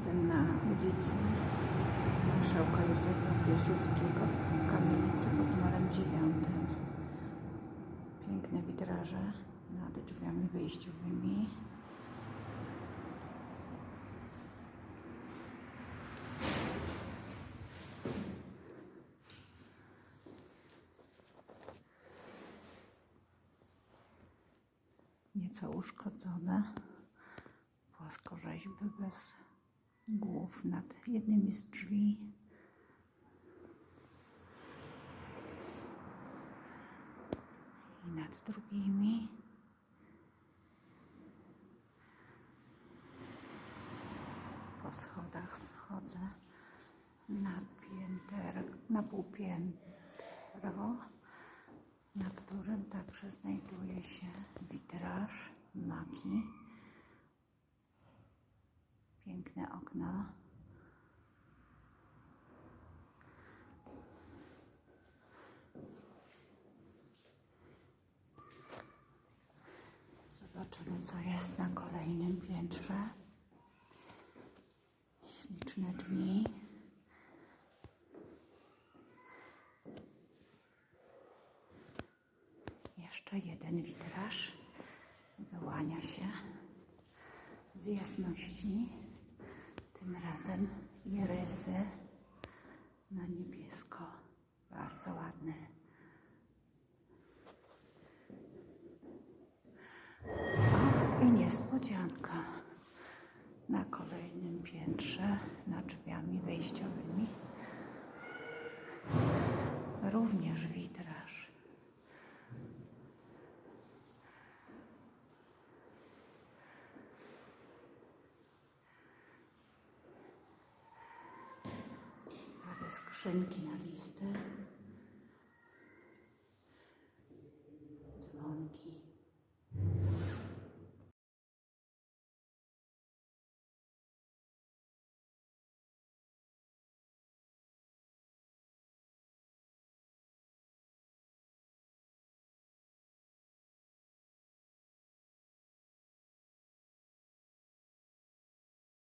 Jestem na ulicy Marszałka Józefa Piłsudskiego w kamienicy pod numerem 9. Piękne witraże nad drzwiami wyjściowymi. Nieco uszkodzone. Płaskorzeźby bez głów nad jednymi z drzwi. I nad drugimi. Po schodach wchodzę na pięter, na półpiętro, na którym także znajduje się witraż maki. Piękne okno. Zobaczymy, co jest na kolejnym piętrze. Śliczne drzwi. Jeszcze jeden witraż wyłania się z jasności. Tym razem i rysy na niebiesko. Bardzo ładny. O, i niespodzianka. Na kolejnym piętrze, nad drzwiami wejściowymi, również witraż. Skrzynki na listy.